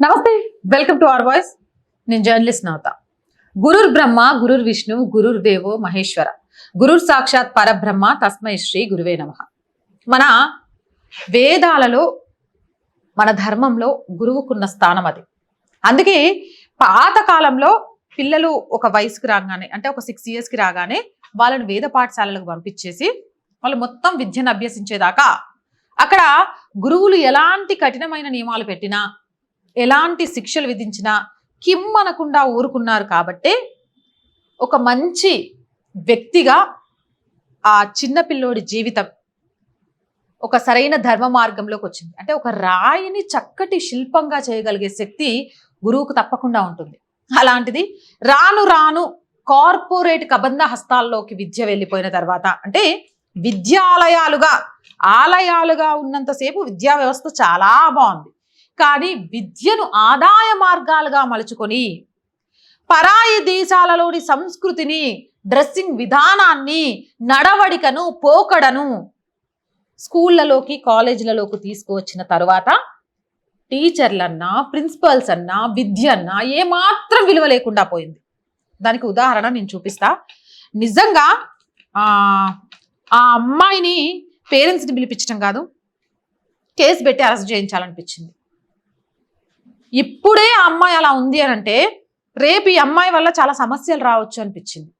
నమస్తే welcome to our voice నేను journalist Navatha. గురుర్ బ్రహ్మ గురుర్ విష్ణు గురుర్ దేవో మహేశ్వర. గురుర్ సాక్షాత్ పరబ్రహ్మ తస్మై శ్రీ గురువే నమ. మన వేదాలలో మన ధర్మంలో గురువుకున్న స్థానం అది. అందుకే పాత కాలంలో పిల్లలు ఒక వయసుకి రాగానే అంటే ఒక సిక్స్ ఇయర్స్కి రాగానే వాళ్ళని వేద పాఠశాలలకు పంపించేసి వాళ్ళు మొత్తం విద్యను అభ్యసించేదాకా అక్కడ గురువులు ఎలాంటి కఠినమైన నియమాలు పెట్టినా ఎలాంటి శిక్షలు విధించినా కిమ్మనకుండా ఊరుకున్నారు కాబట్టే ఒక మంచి వ్యక్తిగా ఆ చిన్నపిల్లోడి జీవితం ఒక సరైన ధర్మ మార్గంలోకి వచ్చింది. అంటే ఒక రాయిని చక్కటి శిల్పంగా చేయగలిగే శక్తి గురువుకు తప్పకుండా ఉంటుంది. అలాంటిది రాను రాను కార్పొరేట్ కబంధ హస్తాల్లోకి విద్య వెళ్ళిపోయిన తర్వాత అంటే విద్యాలయాలుగా ఆలయాలుగా ఉన్నంతసేపు విద్యా వ్యవస్థ చాలా బాగుంది. కానీ విద్యను ఆదాయ మార్గాలుగా మలుచుకొని పరాయి దేశాలలోని సంస్కృతిని డ్రెస్సింగ్ విధానాన్ని నడవడికను పోకడను స్కూళ్ళలోకి కాలేజీలలోకి తీసుకువచ్చిన తర్వాత టీచర్లన్నా ప్రిన్సిపల్స్ అన్నా విద్య అన్నా ఏమాత్రం విలువ లేకుండా పోయింది. దానికి ఉదాహరణ నేను చూపిస్తా. నిజంగా ఆ అమ్మాయిని పేరెంట్స్ని పిలిపించడం కాదు కేసు పెట్టి అరెస్ట్ చేయించాలనిపించింది. ఇప్పుడే ఆ అమ్మాయి అలా ఉంది అని అంటే రేపు ఈ అమ్మాయి వల్ల చాలా సమస్యలు రావచ్చు అనిపించింది.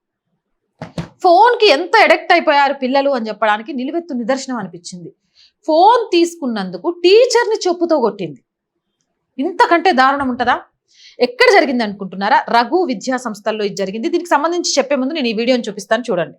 ఫోన్కి ఎంత ఎడెక్ట్ అయిపోయారు పిల్లలు అని చెప్పడానికి నిలువెత్తు నిదర్శనం అనిపించింది. ఫోన్ తీసుకున్నందుకు టీచర్ని చెప్పుతో కొట్టింది. ఇంతకంటే దారుణం ఉంటుందా? ఎక్కడ జరిగింది అనుకుంటున్నారా? రఘు విద్యా సంస్థల్లో ఇది జరిగింది. దీనికి సంబంధించి చెప్పే ముందు నేను ఈ వీడియోని చూపిస్తాను. చూడండి.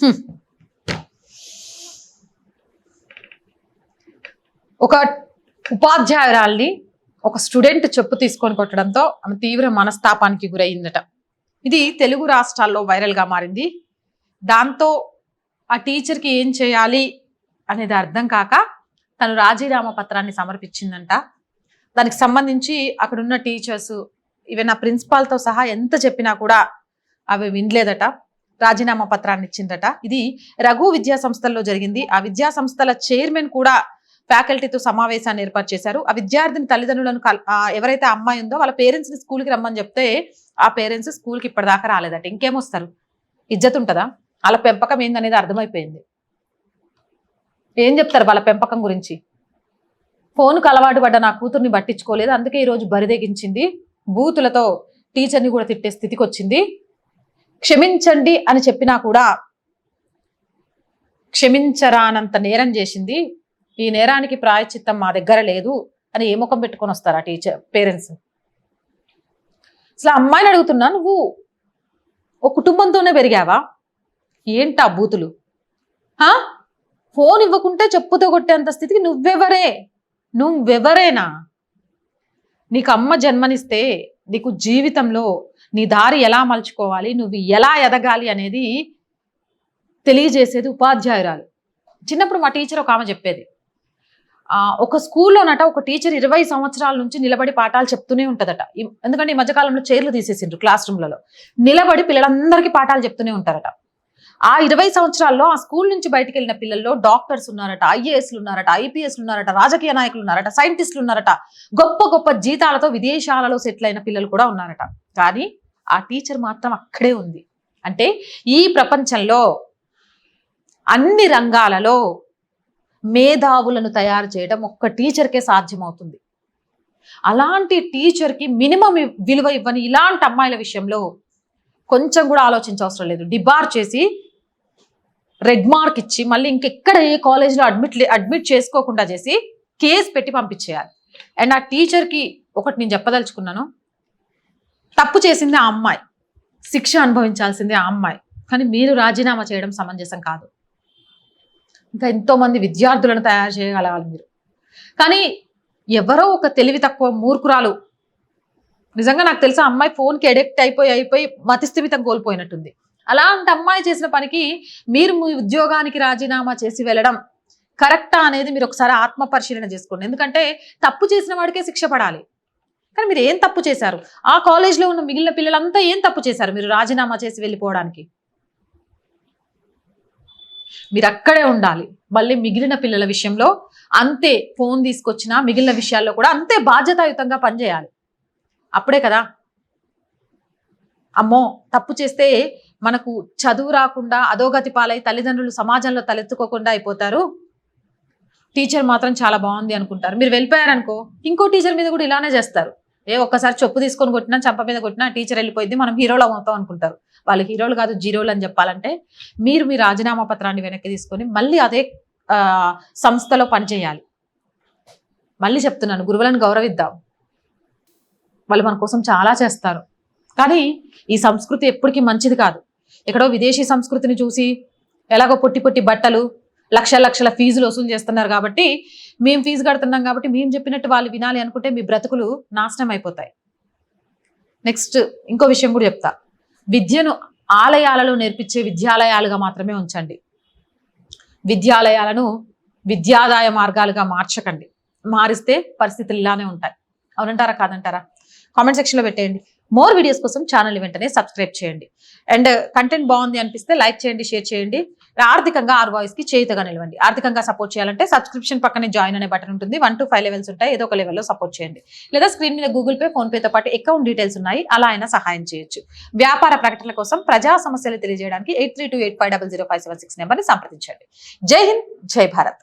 Hmm. ఒక ఉపాధ్యాయురాల్ని ఒక స్టూడెంట్ చెప్పు తీసుకొని కొట్టడంతో ఆమె తీవ్ర మనస్తాపానికి గురయ్యిందట ఇది తెలుగు రాష్ట్రాల్లో వైరల్గా మారింది. దాంతో ఆ టీచర్కి ఏం చేయాలి అనేది అర్థం కాక తను రాజీనామా పత్రాన్ని సమర్పించిందంట. దానికి సంబంధించి అక్కడున్న టీచర్స్ ఈవెన్ ఆ ప్రిన్సిపాల్తో సహా ఎంత చెప్పినా కూడా అవి వినలేదట రాజీనామా పత్రాన్ని ఇచ్చిందట. ఇది రఘు విద్యా సంస్థల్లో జరిగింది. ఆ విద్యా సంస్థల చైర్మన్ కూడా ఫ్యాకల్టీతో సమావేశాన్ని ఏర్పాటు చేశారు. ఆ విద్యార్థిని తల్లిదండ్రులను ఎవరైతే అమ్మాయి ఉందో వాళ్ళ పేరెంట్స్ని స్కూల్కి రమ్మని చెప్తే ఆ పేరెంట్స్ స్కూల్కి ఇప్పటిదాకా రాలేదట. ఇంకేమొస్తారు ఇజ్జత్ ఉంటుందా? వాళ్ళ పెంపకం ఏందనేది అర్థమైపోయింది. ఏం చెప్తారు వాళ్ళ పెంపకం గురించి? ఫోన్కు అలవాటు పడ్డ నా కూతుర్ని పట్టించుకోలేదు. అందుకే ఈరోజు బరిదెగించింది బూతులతో టీచర్ని కూడా తిట్టే స్థితికి వచ్చింది. క్షమించండి అని చెప్పినా కూడా క్షమించరానంత నేరం చేసింది. ఈ నేరానికి ప్రాయచిత్తం మా దగ్గర లేదు అని ఏ ముఖం పెట్టుకొని వస్తారా టీచర్ పేరెంట్స్? అసలు ఆ అమ్మాయిని అడుగుతున్నా నువ్వు ఓ కుటుంబంతోనే పెరిగావా? ఏంటా బూతులు? హా? ఫోన్ ఇవ్వకుంటే చెప్పుతో కొట్టేంత స్థితికి నువ్వెవరే? నువ్వెవరేనా? నీకు అమ్మ జన్మనిస్తే నీకు జీవితంలో నీ దారి ఎలా మలుచుకోవాలి నువ్వు ఎలా ఎదగాలి అనేది తెలియజేసేది ఉపాధ్యాయురాలు. చిన్నప్పుడు మా టీచర్ ఒక ఆమె చెప్పేది ఒక స్కూల్లోనట ఒక టీచర్ ఇరవై సంవత్సరాల నుంచి నిలబడి పాఠాలు చెప్తూనే ఉంటుందట. ఎందుకంటే ఈ మధ్యకాలంలో చైర్లు తీసేసిండ్రు క్లాస్ రూమ్లలో నిలబడి పిల్లలందరికీ పాఠాలు చెప్తూనే ఉంటారట. ఆ ఇరవై సంవత్సరాల్లో ఆ స్కూల్ నుంచి బయటకు వెళ్ళిన పిల్లల్లో డాక్టర్స్ ఉన్నారట ఐఏఎస్లు ఉన్నారట ఐపీఎస్లు ఉన్నారట రాజకీయ నాయకులు ఉన్నారట సైంటిస్టులు ఉన్నారట. గొప్ప గొప్ప జీతాలతో విదేశాలలో సెటిల్ అయిన పిల్లలు కూడా ఉన్నారట. కానీ ఆ టీచర్ మాత్రం అక్కడే ఉంది. అంటే ఈ ప్రపంచంలో అన్ని రంగాలలో మేధావులను తయారు చేయడం ఒక్క టీచర్కే సాధ్యమవుతుంది. అలాంటి టీచర్కి మినిమం విలువ ఇవ్వని ఇలాంటి అమ్మాయిల విషయంలో కొంచెం కూడా ఆలోచించవసరం లేదు. డిబార్ చేసి రెడ్ మార్క్ ఇచ్చి మళ్ళీ ఇంకెక్కడ ఏ కాలేజ్లో అడ్మిట్ అడ్మిట్ చేసుకోకుండా చేసి కేసు పెట్టి పంపించేయాలి. అండ్ ఆ టీచర్కి ఒకటి నేను చెప్పదలుచుకున్నాను. తప్పు చేసింది ఆ అమ్మాయి. శిక్ష అనుభవించాల్సింది ఆ అమ్మాయి. కానీ మీరు రాజీనామా చేయడం సమంజసం కాదు. ఇంకా ఎంతోమంది విద్యార్థులను తయారు చేయగలగాలి మీరు. కానీ ఎవరో ఒక తెలివి తక్కువ మూర్ఖురాలు. నిజంగా నాకు తెలుసు ఆ అమ్మాయి ఫోన్కి ఎడిక్ట్ అయిపోయి అయిపోయి మతిస్థిమితం కోల్పోయినట్టుంది. అలాంటి అమ్మాయి చేసిన పనికి మీరు మీ ఉద్యోగానికి రాజీనామా చేసి వెళ్ళడం కరెక్టా అనేది మీరు ఒకసారి ఆత్మ పరిశీలన చేసుకోండి. ఎందుకంటే తప్పు చేసిన వాడికే శిక్ష పడాలి. కానీ మీరు ఏం తప్పు చేశారు? ఆ కాలేజ్లో ఉన్న మిగిలిన పిల్లలంతా ఏం తప్పు చేశారు మీరు రాజీనామా చేసి వెళ్ళిపోవడానికి? మీరు అక్కడే ఉండాలి. మళ్ళీ మిగిలిన పిల్లల విషయంలో అంతే ఫోన్ తీసుకొచ్చినా మిగిలిన విషయాల్లో కూడా అంతే బాధ్యతాయుతంగా పనిచేయాలి. అప్పుడే కదా. అమ్మో తప్పు చేస్తే మనకు చదువు రాకుండా అధోగతి పాలై తల్లిదండ్రులు సమాజంలో తలెత్తుకోకుండా అయిపోతారు. టీచర్ మాత్రం చాలా బాగుంది అనుకుంటారు. మీరు వెళ్ళిపోయారనుకో ఇంకో టీచర్ మీద కూడా ఇలానే చేస్తారు. ఏ ఒక్కసారి చెప్పు తీసుకొని కొట్టినా చంప మీద కొట్టినా టీచర్ వెళ్ళిపోయింది మనం హీరోలో అవుతాం అనుకుంటారు. వాళ్ళు హీరోలు కాదు జీరోలు అని చెప్పాలంటే మీరు మీ రాజీనామా పత్రాన్ని వెనక్కి తీసుకొని మళ్ళీ అదే సంస్థలో పనిచేయాలి మళ్ళీ చెప్తున్నాను గురువులను గౌరవిద్దాం. వాళ్ళు మన కోసం చాలా చేస్తారు. కానీ ఈ సంస్కృతి ఎప్పటికీ మంచిది కాదు. ఎక్కడో విదేశీ సంస్కృతిని చూసి ఎలాగో పొట్టి పొట్టి బట్టలు లక్షల లక్షల ఫీజులు వసూలు చేస్తున్నారు కాబట్టి మేము ఫీజు కడుతున్నాం కాబట్టి మేము చెప్పినట్టు వాళ్ళు వినాలి అనుకుంటే మీ బ్రతుకులు నాశనం అయిపోతాయి. నెక్స్ట్ ఇంకో విషయం కూడా చెప్తా. విద్యను ఆలయాలలో నేర్పించే విద్యాలయాలుగా మాత్రమే ఉంచండి. విద్యాలయాలను విద్యాదాయ మార్గాలుగా మార్చకండి. మారిస్తే పరిస్థితులు ఇలానే ఉంటాయి. అవునంటారా? కాదంటారా? కామెంట్ సెక్షన్లో పెట్టేయండి. మోర్ వీడియోస్ కోసం ఛానల్ వెంటనే సబ్స్క్రైబ్ చేయండి. అండ్ కంటెంట్ బాగుంది అనిపిస్తే లైక్ చేయండి షేర్ చేయండి. ఆర్థికంగా ఆర్కి చేయుతగా నిలవండి. ఆర్థికంగా సపోర్ట్ చేయాలంటే సబ్స్క్రిప్షన్ పక్కనే జాయిన్ అనే బటన్ ఉంటుంది. వన్ టు ఫైవ్ లెవెల్స్ ఉంటాయి. ఏదో ఒక లెవెల్లో సపోర్ట్ చేయండి. లేదా స్క్రీన్ మీద గూగుల్ పే ఫోన్ పేతో పాటు అకౌంట్ డీటెయిల్స్ ఉన్నాయి. అలా అయినా సహాయం చేయొచ్చు. వ్యాపార ప్రకటనల కోసం ప్రజా సమస్యలు తెలియజేయడానికి eight three two eight five double zero five seven six నెంబర్ని సంప్రదించండి. జై హింద్ జై భారత్.